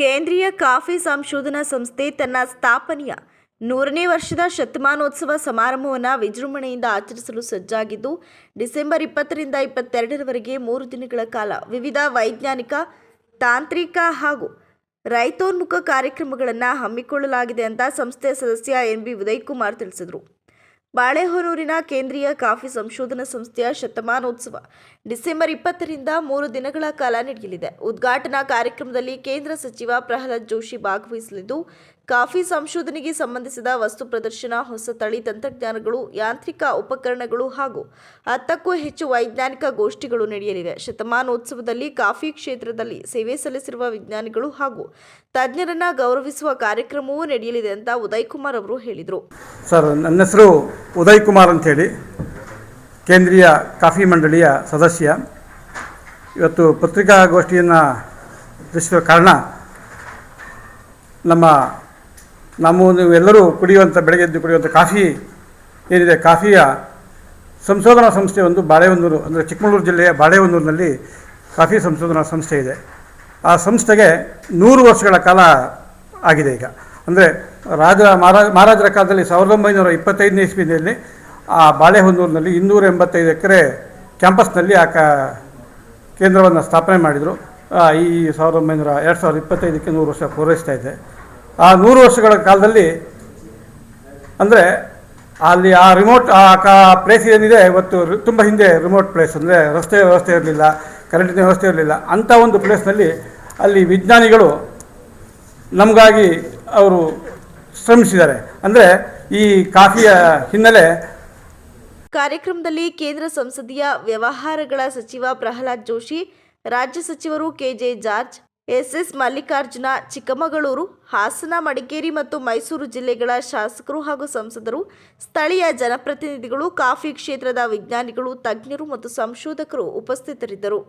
ಕೇಂದ್ರೀಯ ಕಾಫಿ ಸಂಶೋಧನಾ ಸಂಸ್ಥೆ ತನ್ನ ಸ್ಥಾಪನೆಯ ನೂರನೇ ವರ್ಷದ ಶತಮಾನೋತ್ಸವ ಸಮಾರಂಭವನ್ನು ವಿಜೃಂಭಣೆಯಿಂದ ಆಚರಿಸಲು ಸಜ್ಜಾಗಿದ್ದು, ಡಿಸೆಂಬರ್ ಇಪ್ಪತ್ತರಿಂದ ಇಪ್ಪತ್ತೆರಡರವರೆಗೆ ಮೂರು ದಿನಗಳ ಕಾಲ ವಿವಿಧ ವೈಜ್ಞಾನಿಕ, ತಾಂತ್ರಿಕ ಹಾಗೂ ರೈತೋನ್ಮುಖ ಕಾರ್ಯಕ್ರಮಗಳನ್ನು ಹಮ್ಮಿಕೊಳ್ಳಲಾಗಿದೆ ಅಂತ ಸಂಸ್ಥೆಯ ಸದಸ್ಯ ಎನ್ ಬಿ ಉದಯ್ ಕುಮಾರ್ ತಿಳಿಸಿದರು. ಬಾಳೆಹೊನ್ನೂರಿನ ಕೇಂದ್ರೀಯ ಕಾಫಿ ಸಂಶೋಧನಾ ಸಂಸ್ಥೆಯ ಶತಮಾನೋತ್ಸವ ಡಿಸೆಂಬರ್ ಇಪ್ಪತ್ತರಿಂದ ಮೂರು ದಿನಗಳ ಕಾಲ ನಡೆಯಲಿದೆ. ಉದ್ಘಾಟನಾ ಕಾರ್ಯಕ್ರಮದಲ್ಲಿ ಕೇಂದ್ರ ಸಚಿವ ಪ್ರಹ್ಲಾದ್ ಜೋಶಿ ಭಾಗವಹಿಸಲಿದ್ದು, ಕಾಫಿ ಸಂಶೋಧನೆಗೆ ಸಂಬಂಧಿಸಿದ ವಸ್ತು ಪ್ರದರ್ಶನ, ಹೊಸ ತಳಿ ತಂತ್ರಜ್ಞಾನಗಳು, ಯಾಂತ್ರಿಕ ಉಪಕರಣಗಳು ಹಾಗೂ ಹತ್ತಕ್ಕೂ ಹೆಚ್ಚು ವೈಜ್ಞಾನಿಕ ಗೋಷ್ಠಿಗಳು ನಡೆಯಲಿವೆ. ಶತಮಾನೋತ್ಸವದಲ್ಲಿ ಕಾಫಿ ಕ್ಷೇತ್ರದಲ್ಲಿ ಸೇವೆ ಸಲ್ಲಿಸಿರುವ ವಿಜ್ಞಾನಿಗಳು ಹಾಗೂ ತಜ್ಞರನ್ನ ಗೌರವಿಸುವ ಕಾರ್ಯಕ್ರಮವೂ ನಡೆಯಲಿದೆ ಅಂತ ಉದಯ್ ಕುಮಾರ್ ಅವರು ಹೇಳಿದರು. ಸರ್, ನನ್ನ ಹೆಸರು ಉದಯ್ ಕುಮಾರ್ ಅಂಥೇಳಿ, ಕೇಂದ್ರೀಯ ಕಾಫಿ ಮಂಡಳಿಯ ಸದಸ್ಯ. ಇವತ್ತು ಪತ್ರಿಕಾಗೋಷ್ಠಿಯನ್ನು ನಡೆಸಿದ ಕಾರಣ ನಮ್ಮ ನಮ್ಮ ನೀವೆಲ್ಲರೂ ಕುಡಿಯುವಂಥ, ಬೆಳಗ್ಗೆ ಎದ್ದು ಕುಡಿಯುವಂಥ ಕಾಫಿ ಏನಿದೆ, ಕಾಫಿಯ ಸಂಶೋಧನಾ ಸಂಸ್ಥೆ ಒಂದು ಬಾಳೆಹೊನ್ನೂರು, ಅಂದರೆ ಚಿಕ್ಕಮಗಳೂರು ಜಿಲ್ಲೆಯ ಬಾಳೆಹೊನ್ನೂರಿನಲ್ಲಿ ಕಾಫಿ ಸಂಶೋಧನಾ ಸಂಸ್ಥೆ ಇದೆ. ಆ ಸಂಸ್ಥೆಗೆ ನೂರು ವರ್ಷಗಳ ಕಾಲ ಆಗಿದೆ ಈಗ. ಅಂದರೆ ರಾಜ ಮಹಾರಾಜ ಮಹಾರಾಜರ ಕಾಲದಲ್ಲಿ ಸಾವಿರದ ಒಂಬೈನೂರ ಇಪ್ಪತ್ತೈದನೇ ಇಸ್ವಿನಲ್ಲಿ ಆ ಬಾಳೆಹೊನ್ನೂರಿನಲ್ಲಿ ಇನ್ನೂರ ಎಂಬತ್ತೈದು ಎಕರೆ ಕ್ಯಾಂಪಸ್ನಲ್ಲಿ ಆ ಕ ಕೇಂದ್ರವನ್ನು ಸ್ಥಾಪನೆ ಮಾಡಿದರು. ಈ ಸಾವಿರದ ಒಂಬೈನೂರ ಎರಡು ಸಾವಿರದ ಇಪ್ಪತ್ತೈದಕ್ಕೆ ನೂರು ವರ್ಷ ಪೂರೈಸ್ತಾ ಇದೆ ಆ ನೂರು ವರ್ಷಗಳ ಕಾಲದಲ್ಲಿ ಅಂದರೆ ಅಲ್ಲಿ ಆ ರಿಮೋಟ್ ಆ ಕಾ ಪ್ಲೇಸ್ ಏನಿದೆ, ಇವತ್ತು ತುಂಬ ಹಿಂದೆ ರಿಮೋಟ್ ಪ್ಲೇಸ್ ಅಂದರೆ ರಸ್ತೆ ವ್ಯವಸ್ಥೆ ಇರಲಿಲ್ಲ ಕರೆಂಟಿನ ವ್ಯವಸ್ಥೆ ಇರಲಿಲ್ಲ. ಅಂಥ ಒಂದು ಪ್ಲೇಸ್ನಲ್ಲಿ ಅಲ್ಲಿ ವಿಜ್ಞಾನಿಗಳು ನಮಗಾಗಿ ಅವರು ಶ್ರಮಿಸಿದ್ದಾರೆ. ಅಂದರೆ ಈ ಕಾಫಿಯ ಹಿನ್ನೆಲೆ ಕಾರ್ಯಕ್ರಮದಲ್ಲಿ ಕೇಂದ್ರ ಸಂಸದೀಯ ವ್ಯವಹಾರಗಳ ಸಚಿವ ಪ್ರಹ್ಲಾದ್ ಜೋಶಿ, ರಾಜ್ಯ ಸಚಿವರು KJ George, SS Mallikarjuna, Chikkamagaluru, Hassan, Madikeri ಮತ್ತು ಮೈಸೂರು ಜಿಲ್ಲೆಗಳ ಶಾಸಕರು ಹಾಗೂ ಸಂಸದರು, ಸ್ಥಳೀಯ ಜನಪ್ರತಿನಿಧಿಗಳು, ಕಾಫಿ ಕ್ಷೇತ್ರದ ವಿಜ್ಞಾನಿಗಳು, ತಜ್ಞರು ಮತ್ತು ಸಂಶೋಧಕರು ಉಪಸ್ಥಿತರಿದ್ದರು.